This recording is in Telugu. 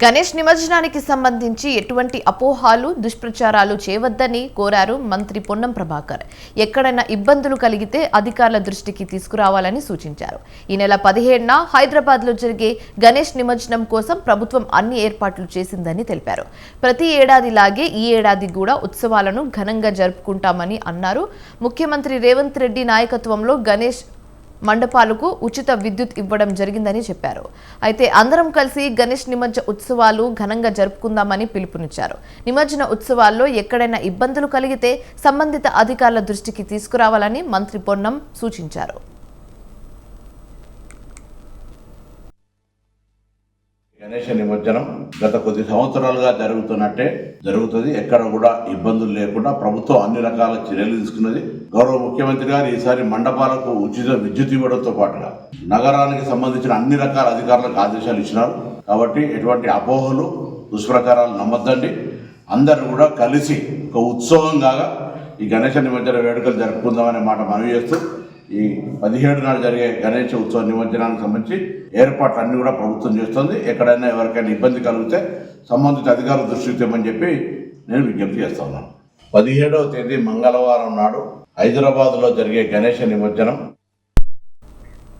గణేష్ నిమజ్జనానికి సంబంధించి ఎటువంటి అపోహాలు దుష్ప్రచారాలు చేయవద్దని కోరారు మంత్రి పొన్నం ప్రభాకర్. ఎక్కడైనా ఇబ్బందులు కలిగితే అధికారుల దృష్టికి తీసుకురావాలని సూచించారు. ఈ నెల పదిహేడున హైదరాబాద్లో జరిగే గణేష్ నిమజ్జనం కోసం ప్రభుత్వం అన్ని ఏర్పాట్లు చేసిందని తెలిపారు. ప్రతి ఏడాదిలాగే ఈ ఏడాది కూడా ఉత్సవాలను ఘనంగా జరుపుకుంటామని అన్నారు. ముఖ్యమంత్రి రేవంత్ రెడ్డి నాయకత్వంలో గణేష్ మండపాలకు ఉచిత విద్యుత్ ఇవ్వడం జరిగిందని చెప్పారు. అయితే అందరం కలిసి గణేష్ నిమజ్జన ఉత్సవాలు ఘనంగా జరుపుకుందామని పిలుపునిచ్చారు. నిమజ్జన ఉత్సవాల్లో ఎక్కడైనా ఇబ్బందులు కలిగితే సంబంధిత అధికారుల దృష్టికి తీసుకురావాలని మంత్రి పొన్నం సూచించారు. గణేష నిమజ్జనం గత కొద్ది సంవత్సరాలుగా జరుగుతున్నట్టే జరుగుతుంది. ఎక్కడ కూడా ఇబ్బందులు లేకుండా ప్రభుత్వం అన్ని రకాల చర్యలు తీసుకున్నది. గౌరవ ముఖ్యమంత్రి గారు ఈసారి మండపాలకు ఉచిత విద్యుత్ ఇవ్వడంతో పాటుగా నగరానికి సంబంధించిన అన్ని రకాల అధికారులకు ఆదేశాలు ఇచ్చినారు. కాబట్టి ఎటువంటి అపోహలు దుష్ప్రచారాలు నమ్మద్దండి. అందరూ కూడా కలిసి ఒక ఉత్సవం కాగా ఈ గణేష నిమజ్జన వేడుకలు జరుపుకుందామనే మాట మనవి చేస్తూ ఈ పదిహేడు నాడు జరిగే గణేష ఉత్సవ నిమజ్జనానికి సంబంధించి ఏర్పాట్లు అన్నీ కూడా ప్రభుత్వం చేస్తుంది. ఎక్కడైనా ఎవరికైనా ఇబ్బంది కలిగితే సంబంధిత అధికారుల దృష్టికి తెమ్మని చెప్పి నేను విజ్ఞప్తి చేస్తా ఉన్నాను. పదిహేడవ తేదీ మంగళవారం నాడు హైదరాబాద్లో జరిగే గణేష నిమజ్జనం.